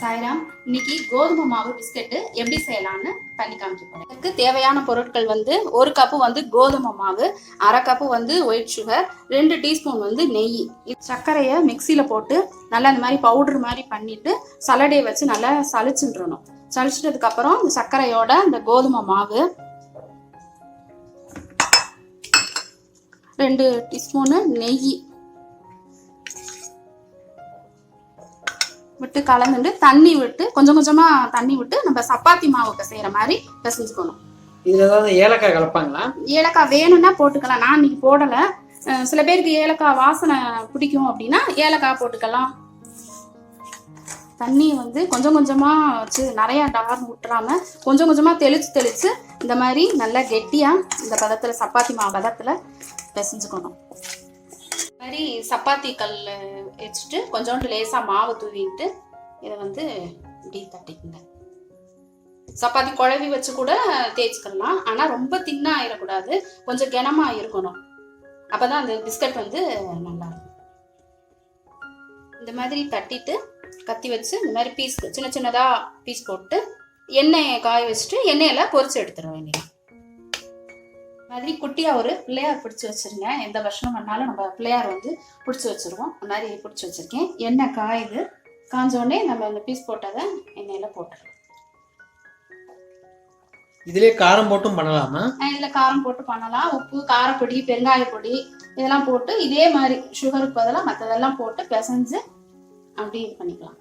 சாய்ராம் இன்னைக்கு கோதுமை மாவு பிஸ்கட்டு எப்படி செய்யலாம்னு பண்ணி காமிக்க போறேன். இதுக்கு தேவையான பொருட்கள் வந்து ஒரு கப்பு வந்து கோதுமை மாவு அரை கப்பு வந்து ஒயிட் சுகர் ரெண்டு டீஸ்பூன் வந்து நெய். இது சர்க்கரையை மிக்சியில் போட்டு நல்லா இந்த மாதிரி பவுடர் மாதிரி பண்ணிட்டு சலடையை வச்சு நல்லா சளிச்சுன்றணும். சளிச்சிட்டதுக்கப்புறம் இந்த சர்க்கரையோட இந்த கோதுமை மாவு ரெண்டு டீஸ்பூனு நெய். விட்டு கலந்துட்டு தண்ணி விட்டு கொஞ்சம் கொஞ்சமா தண்ணி விட்டு நம்ம சப்பாத்தி மாவு பிசைகிற மாதிரி பிசைஞ்சுக்கணும் இதுல ஏதாவது ஏலக்காய் கலப்பாங்களா? ஏலக்காய் வேணும்னா போட்டுக்கலாம். நான் இன்னைக்கு போடலை. சில பேருக்கு ஏலக்காய் வாசனை பிடிக்கும் அப்படின்னா ஏலக்காய் போட்டுக்கலாம். தண்ணி வந்து கொஞ்சம் கொஞ்சமா வச்சு நிறைய டார் விட்டுறாம கொஞ்சம் கொஞ்சமா தெளிச்சு தெளிச்சு இந்த மாதிரி நல்லா கெட்டியா இந்த பதத்துல சப்பாத்தி மாவு பதத்துல பிசைஞ்சுக்கணும். மாதிரி சப்பாத்தி கல் வச்சுட்டு கொஞ்சோண்டு லேசாக மாவு தூவிட்டு இதை வந்து இப்படி தட்டிக்குங்க. சப்பாத்தி குழவி வச்சு கூட தேய்ச்சிக்கலாம். ஆனால் ரொம்ப தின்னா ஆயிடக்கூடாது கொஞ்சம் கனமாக இருக்கணும். அப்பதான் அந்த பிஸ்கட் வந்து நல்லா இருக்கும் இந்த மாதிரி தட்டிட்டு கத்தி வச்சு இந்த மாதிரி பீஸ் சின்ன சின்னதாக பீஸ் போட்டு எண்ணெயை காய வச்சுட்டு எண்ணெயில் பொரிச்சு எடுத்துட வேண்டியது மாதிரி குட்டியா ஒரு பிள்ளையார் பிடிச்சி வச்சிருங்க. எந்த வருஷம் பண்ணாலும் நம்ம பிள்ளையார் வந்து பிடிச்சி வச்சிருவோம். அந்த மாதிரி பிடிச்சி வச்சிருக்கேன். எண்ணெய் காயுது காஞ்ச உடனே நம்ம அந்த பீஸ் போட்டதை எண்ணெயில போட்டுருவோம் இதுலயே காரம் போட்டும் பண்ணலாமா? இதில் காரம் போட்டு பண்ணலாம். உப்பு காரப்பொடி பெருங்காயப்பொடி இதெல்லாம் போட்டு இதே மாதிரி சுகருக்கு பதிலாக மற்றதெல்லாம் போட்டு பிசைஞ்சு அப்படி இது பண்ணிக்கலாம்.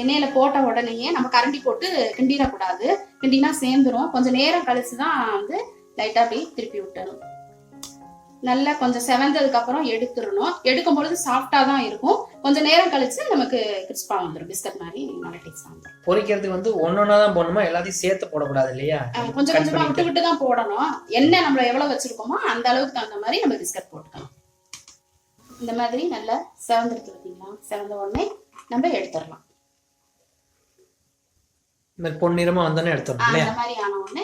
எண்ணெயில போட்ட உடனேயே நம்ம கரண்டி போட்டு கிண்டிடக்கூடாது. கிண்டினா சேர்ந்துரும். கொஞ்சம் நேரம் கழிச்சு தான் வந்து லைட்டாக அப்படி திருப்பி விட்டணும் நல்லா கொஞ்சம் செவந்ததுக்கு அப்புறம் எடுத்துடணும். எடுக்கும் பொழுது சாஃப்டா தான் இருக்கும். கொஞ்சம் நேரம் கழிச்சு நமக்கு கிறிஸ்பா வந்துடும் பிஸ்கட் மாதிரி நல்ல டேஸ்ட் வந்துடும் பொரிக்கிறதுக்கு வந்து ஒன்னொன்னா தான் போடணுமா? எல்லாத்தையும் சேர்த்து போடக்கூடாது இல்லையா? கொஞ்சம் கொஞ்சமா விட்டு. விட்டு தான் போடணும். எண்ணெய் நம்மள எவ்வளவு வச்சிருக்கோமோ அந்த அளவுக்கு தகுந்த மாதிரி நம்ம பிஸ்கட் போட்டுக்கலாம். இந்த மாதிரி நல்லா செவந்துருக்கு பார்த்தீங்களா செவந்த உடனே நம்ம எடுத்துடலாம். இந்த பொன்னிறமா வந்தோன்னே எடுத்துடணும் அந்த மாதிரி ஆன உடனே நம்ம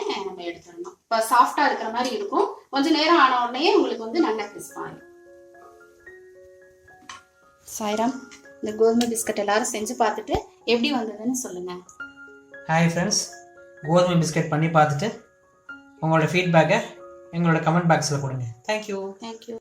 இப்போ சாஃப்டா இருக்கிற மாதிரி இருக்கும். கொஞ்ச நேரம் ஆன உடனே உங்களுக்கு வந்து நல்லா கிறிஸ்பா ஆயிடும் சாய்ராம் இந்த கோதுமை பிஸ்கட் எல்லாரும் செஞ்சு பார்த்துட்டு எப்படி வந்ததுன்னு சொல்லுங்க. ஹாய் ஃப்ரெண்ட்ஸ் கோதுமை பிஸ்கட் பண்ணி பார்த்துட்டு உங்களோட ஃபீட்பேக்கை எங்களோட கமெண்ட் பாக்ஸில் கொடுங்க. Thank you thank you